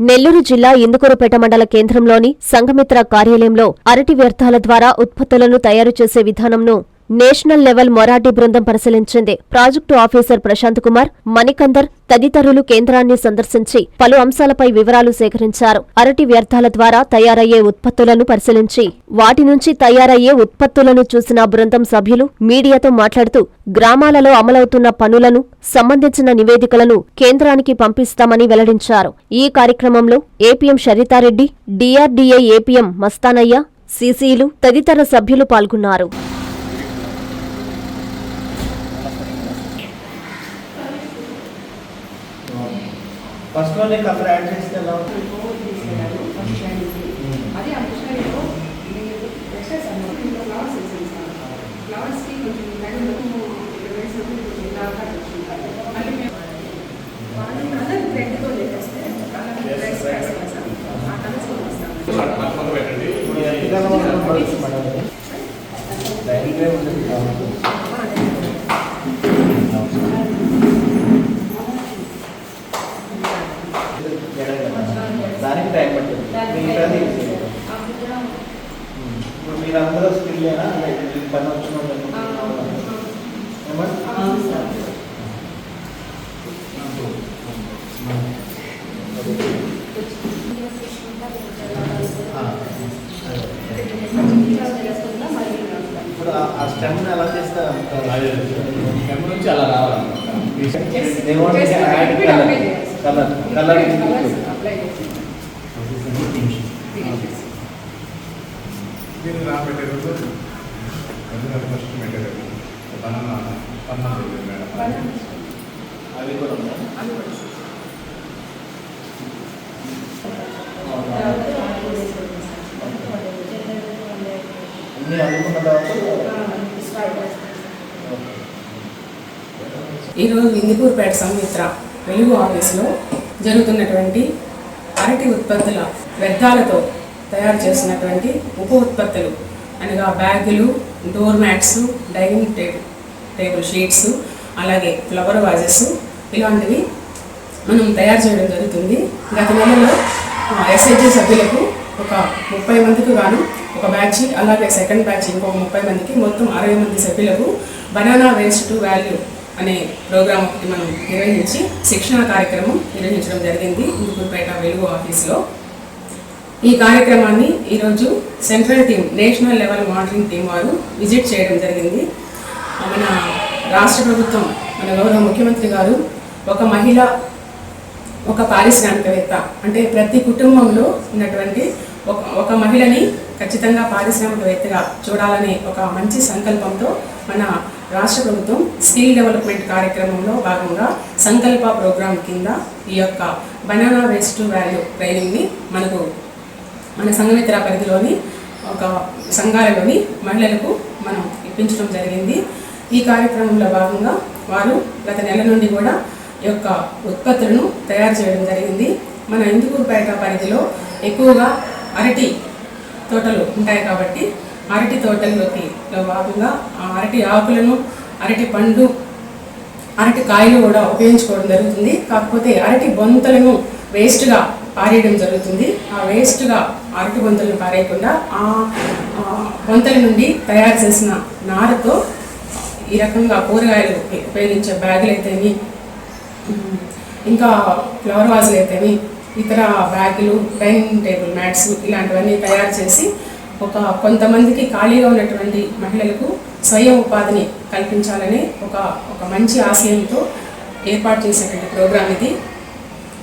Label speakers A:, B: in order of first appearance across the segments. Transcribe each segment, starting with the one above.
A: నెల్లూరు జిల్లా ఇందుకూరుపేట మండల కేంద్రంలోని సంఘమిత్ర కార్యాలయంలో అరటి వ్యర్థాల ద్వారా ఉత్పత్తులను తయారు చేసే విధానంను నేషనల్ లెవెల్ మొరాటి బృందం పరిశీలించింది. ప్రాజెక్టు ఆఫీసర్ ప్రశాంత్ కుమార్ మణికందర్ తదితరులు కేంద్రాన్ని సందర్శించి పలు అంశాలపై వివరాలు సేకరించారు. అరటి వ్యర్థాల ద్వారా తయారయ్యే ఉత్పత్తులను పరిశీలించి వాటి నుంచి తయారయ్యే ఉత్పత్తులను చూసిన బృందం సభ్యులు మీడియాతో మాట్లాడుతూ గ్రామాలలో అమలవుతున్న పనులను సంబంధించిన నివేదికలను కేంద్రానికి పంపిస్తామని వెల్లడించారు. ఈ కార్యక్రమంలో APM Sharitha Reddy DRDA APM Mastanaiah సీసీలు తదితర సభ్యులు పాల్గొన్నారు.
B: ఫస్ట్లో నీకు అక్కడ యాడ్ చేస్తే ఎలా ఉంటుంది?
C: అది ఆ ఇంట్లో ఫ్లవర్స్ సార్ ఫ్లవర్స్కి కొంచెం దాకా మళ్ళీ మేము వాళ్ళు కలర్ కలర్ ఆ కలర్స్ వస్తాం
B: ఇప్పుడు ఎంత కలవడం పడుతుంది మేడం ఇది? డైరీలో ఉంటుంది కాబట్టి. దానికి టైం పట్టింది మిగతాది easy. ఇప్పుడు మీరందరూ స్కిల్లేనా అంటే పని వచ్చిన వాళ్ళు ఏమన్నా? ఆ, అదే. ఇప్పుడు ఆ- స్టెమ్ ఎలా చేస్తారు
D: స్టెమ్ నుంచి అలా రావాలి
B: They colour to add
D: raw material first material
B: అవి కూడా
C: ఈరోజు ఇందుకూరుపేట సంమిత్ర వెలుగు ఆఫీసులో జరుగుతున్నటువంటి అరటి ఉత్పత్తుల వ్యర్థాలతో తయారు చేసినటువంటి ఉప ఉత్పత్తులు అనగా బ్యాగులు door mats dining table. Table sheets అలాగే ఫ్లవర్ వాజెస్ ఇలాంటివి మనం తయారు చేయడం జరుగుతుంది. గత నెలలో ఎస్ఐజి సభ్యులకు ఒక ముప్పై మందికి గాను ఒక బ్యాచ్ అలాగే సెకండ్ బ్యాచ్ ఇంకొక ముప్పై మందికి మొత్తం అరవై మంది సభ్యులకు బనానా వేస్ట్ టు వాల్యూ అనే ప్రోగ్రామ్ ఒకటి మనం నిర్వహించి శిక్షణ కార్యక్రమం నిర్వహించడం జరిగింది. ఇందుకుపేట వెలుగు ఆఫీస్లో. ఈ కార్యక్రమాన్ని ఈరోజు central team national level monitoring team వారు విజిట్ చేయడం జరిగింది. మన రాష్ట్ర ప్రభుత్వం మన గౌరవ ముఖ్యమంత్రి గారు ఒక మహిళ ఒక పారిశ్రామికవేత్త. అంటే ప్రతి కుటుంబంలో ఉన్నటువంటి ఒక ఒక మహిళని ఖచ్చితంగా పారిశ్రామికవేత్తగా చూడాలనే ఒక మంచి సంకల్పంతో మన రాష్ట్ర ప్రభుత్వం స్కిల్ డెవలప్మెంట్ కార్యక్రమంలో భాగంగా సంకల్ప ప్రోగ్రాం కింద ఈ యొక్క బనానా వేస్ట్ టు వాల్యూ ట్రైనింగ్ని మనకు మన సంఘమిత్ర పరిధిలోని ఒక సంఘాలలోని మహిళలకు మనం ఇప్పించడం జరిగింది. ఈ కార్యక్రమంలో భాగంగా వారు గత నెల నుండి కూడా యొక్క ఉత్పత్తులను తయారు చేయడం జరిగింది. మన ఇందుకూరుపేట పరిధిలో ఎక్కువగా అరటి తోటలు ఉంటాయి కాబట్టి అరటి తోటల్లోకి భాగంగా ఆ అరటి ఆకులను అరటి పండు అరటి కాయలు కూడా ఉపయోగించుకోవడం జరుగుతుంది. కాకపోతే అరటి బొంతలను వేస్ట్గా పారేయడం జరుగుతుంది. ఆ వేస్ట్గా అరటి బొంతలను పారేయకుండా ఆ ఆ బొంతల నుండి తయారు చేసిన నారతో ఈ రకంగా కూరగాయలు ఉపయోగించే బ్యాగులు అయితేని ఇంకా ఫ్లవర్ వాజులు అయితేని ఇతర బ్యాగులు డైనింగ్ టేబుల్ మ్యాట్స్ ఇలాంటివన్నీ తయారు చేసి ఒక కొంతమందికి ఖాళీగా ఉన్నటువంటి మహిళలకు స్వయం ఉపాధిని కల్పించాలనే ఒక ఒక మంచి ఆశయంతో ఏర్పాటు చేసేటువంటి ప్రోగ్రామ్ ఇది.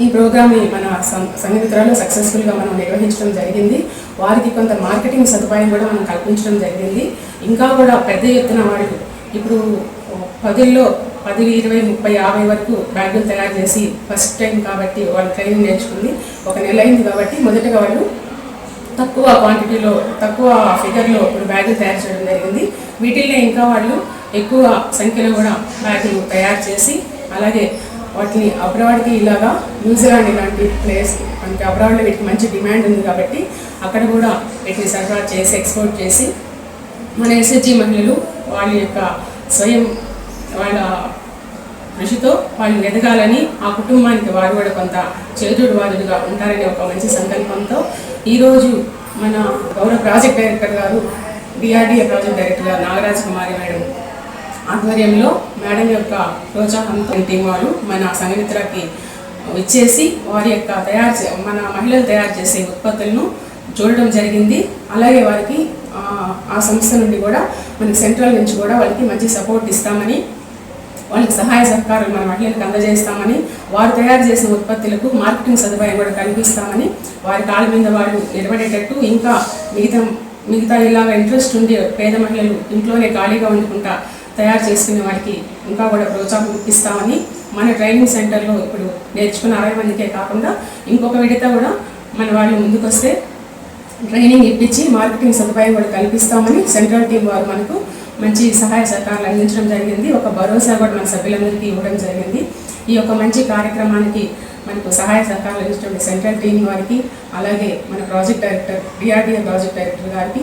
C: ఈ ప్రోగ్రామ్ని మన సం- సక్సెస్ఫుల్గా మనం నిర్వహించడం జరిగింది. వారికి కొంత మార్కెటింగ్ సదుపాయం కూడా మనం కల్పించడం జరిగింది. ఇంకా కూడా పెద్ద ఎత్తున వాళ్ళు ఇప్పుడు పదుల్లో పది ఇరవై ముప్పై యాభై వరకు బ్యాగులు తయారు చేసి ఫస్ట్ టైం కాబట్టి వాళ్ళు ట్రైనింగ్ నేర్చుకుంది. ఒక నెల అయింది కాబట్టి మొదటగా వాళ్ళు తక్కువ క్వాంటిటీలో తక్కువ ఫిగర్లో ఇప్పుడు బ్యాగులు తయారు చేయడం జరిగింది. వీటిల్లో ఇంకా వాళ్ళు ఎక్కువ సంఖ్యలో కూడా బ్యాగులు తయారు చేసి అలాగే వాటిని అబ్రాడ్కి ఇలాగా న్యూజిలాండ్ ఇలాంటి ప్లేస్ అంటే అబ్రాడ్లో వీటికి మంచి డిమాండ్ ఉంది కాబట్టి అక్కడ కూడా వీటిని సరఫరా చేసి ఎక్స్పోర్ట్ చేసి మన ఎస్హెచ్జి మహిళలు వాళ్ళ యొక్క స్వయం వాళ్ళ కృషితో వాళ్ళు ఎదగాలని ఆ కుటుంబానికి వారు కూడా కొంత చేదుడు వాదుడుగా ఉంటారనే ఒక మంచి సంకల్పంతో ఈరోజు మన గౌరవ ప్రాజెక్ట్ డైరెక్టర్ గారు డిఆర్డిఏ ప్రాజెక్ట్ డైరెక్టర్ గారు నాగరాజ్ కుమారి మేడం ఆధ్వర్యంలో మేడం యొక్క ప్రోత్సాహంతో టీం వారు మన సంఘమిత్రకి ఇచ్చేసి వారి యొక్క తయారు చే- మన మహిళలు తయారు చేసే ఉత్పత్తులను చూడడం జరిగింది. అలాగే వారికి ఆ, సంస్థ నుండి కూడా మనకి సెంట్రల్ నుంచి కూడా వాళ్ళకి మంచి సపోర్ట్ ఇస్తామని వాళ్ళకి సహాయ సహకారాలు మన మహిళలకు అందజేస్తామని వారు తయారు చేసిన ఉత్పత్తులకు మార్కెటింగ్ సదుపాయం కూడా కల్పిస్తామని వారి కాళ్ళ మీద వాళ్ళు నిలబడేటట్టు ఇంకా మిగతా మిగతా ఇలాగ ఇంట్రెస్ట్ ఉండి పేద మహిళలు ఇంట్లోనే ఖాళీగా ఉండుకుంటా తయారు చేసుకునే వారికి ఇంకా కూడా ప్రోత్సాహం ఇప్పిస్తామని మన ట్రైనింగ్ సెంటర్లో ఇప్పుడు నేర్చుకున్న అరవై మందికే కాకుండా ఇంకొక విడత కూడా మన వాళ్ళు ముందుకొస్తే ట్రైనింగ్ ఇప్పించి మార్కెటింగ్ సదుపాయం కూడా కల్పిస్తామని సెంట్రల్ టీం వారు మనకు మంచి సహాయ సహకారాలు అందించడం జరిగింది. ఒక భరోసా కూడా మన సభ్యులందరికీ ఇవ్వడం జరిగింది. ఈ యొక్క మంచి కార్యక్రమానికి మనకు సహాయ సహకారాలు అందించడం సెంట్రల్ టీం వారికి అలాగే మన project director DRDA project director గారికి